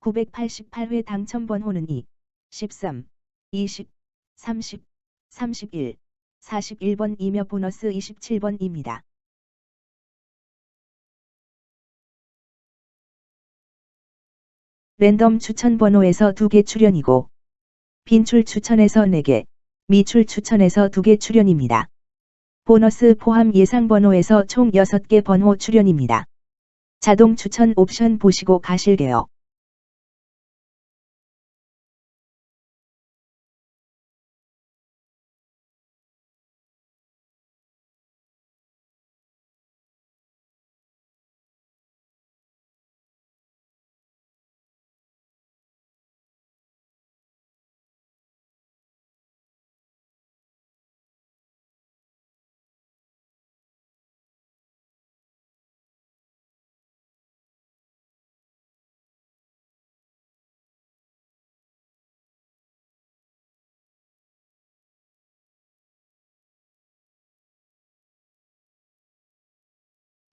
988회 당첨 번호는 2, 13, 20, 30, 31, 41번이며 보너스 27번입니다. 랜덤 추천 번호에서 2개 출연이고 빈출 추천에서 4개, 미출 추천에서 2개 출연입니다. 보너스 포함 예상 번호에서 총 6개 번호 출연입니다. 자동 추천 옵션 보시고 가실게요.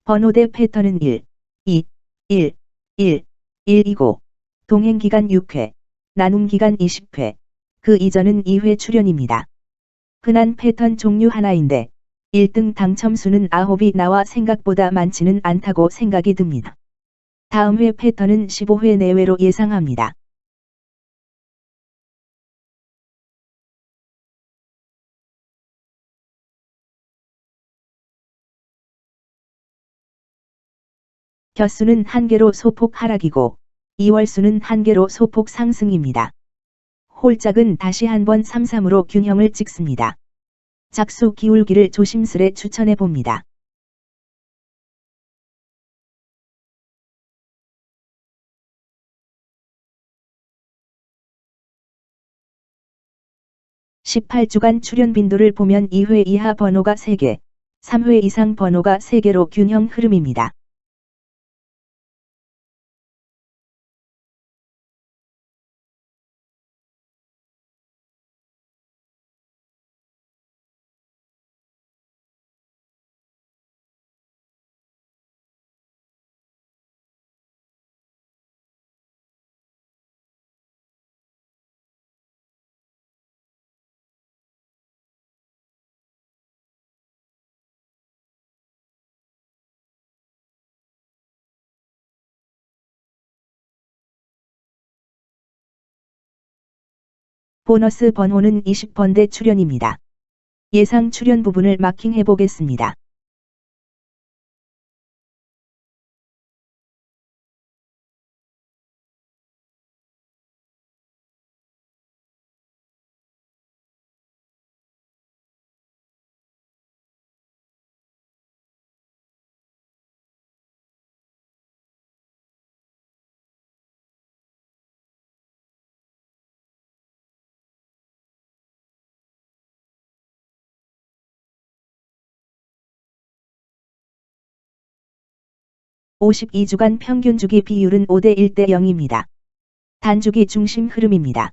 번호대 패턴은 1, 2, 1, 1, 1이고 동행기간 6회, 나눔기간 20회, 그 이전은 2회 출연입니다. 흔한 패턴 종류 하나인데 1등 당첨수는 9이 나와 생각보다 많지는 않다고 생각이 듭니다. 다음 회 패턴은 15회 내외로 예상합니다. 곁수는 1개로 소폭 하락이고 2월수는 1개로 소폭 상승입니다. 홀짝은 다시 한번 3-3으로 균형을 찍습니다. 작수 기울기를 조심스레 추천해 봅니다. (18주간) 출연 빈도를 보면 2회 이하 번호가 3개, 3회 이상 번호가 3개로 균형 흐름입니다. 보너스 번호는 20번대 출연입니다. 예상 출연 부분을 마킹해 보겠습니다. (52주간) 평균 주기 비율은 5대 1대 0입니다. 단주기 중심 흐름입니다.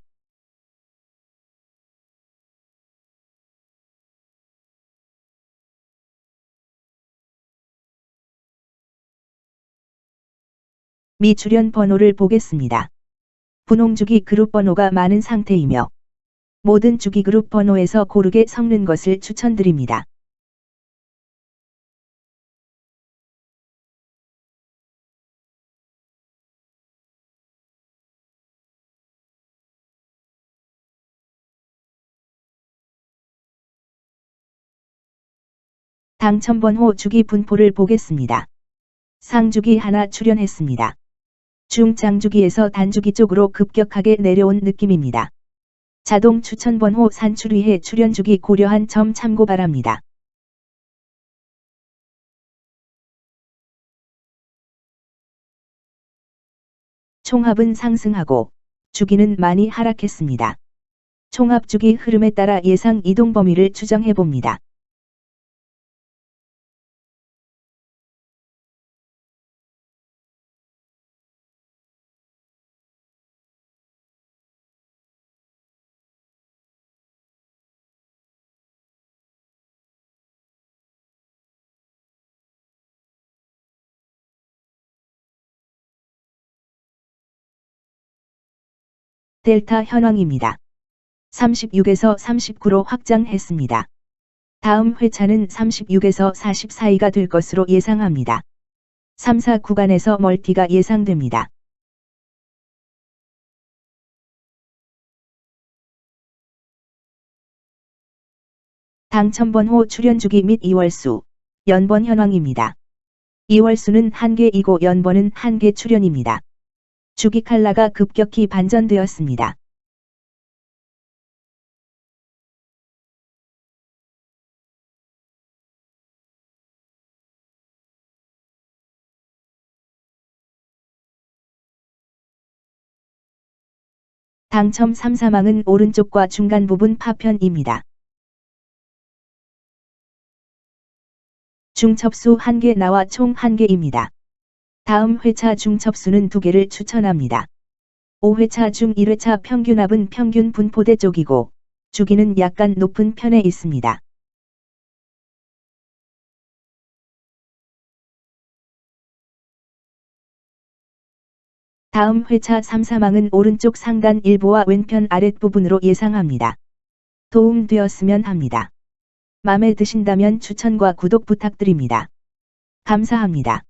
미 출연 번호를 보겠습니다. 분홍주기 그룹 번호가 많은 상태이며 모든 주기 그룹 번호에서 고르게 섞는 것을 추천드립니다. 당첨번호 주기 분포를 보겠습니다. 상주기 하나 출연했습니다. 중장주기에서 단주기 쪽으로 급격하게 내려온 느낌입니다. 자동 추천번호 산출 위해 출연주기 고려한 점 참고 바랍니다. 총합은 상승하고 주기는 많이 하락했습니다. 총합주기 흐름에 따라 예상 이동 범위를 추정해 봅니다. 델타 현황입니다. 36에서 39로 확장했습니다. 다음 회차는 36에서 40 사이가 될 것으로 예상합니다. 3, 4 구간에서 멀티가 예상됩니다. 당첨번호 출연주기 및 이월수, 연번 현황입니다. 이월수는 1개이고 연번은 1개 출연입니다. 주기 칼라가 급격히 반전되었습니다. 당첨 3사망은 오른쪽과 중간 부분 파편입니다. 중첩수 1개 나와 총 1개입니다. 다음 회차 중첩수는 2개를 추천합니다. 5회차 중 1회차 평균합은 평균 분포대 쪽이고 주기는 약간 높은 편에 있습니다. 다음 회차 3, 4망은 오른쪽 상단 일부와 왼편 아랫부분으로 예상합니다. 도움되었으면 합니다. 마음에 드신다면 추천과 구독 부탁드립니다. 감사합니다.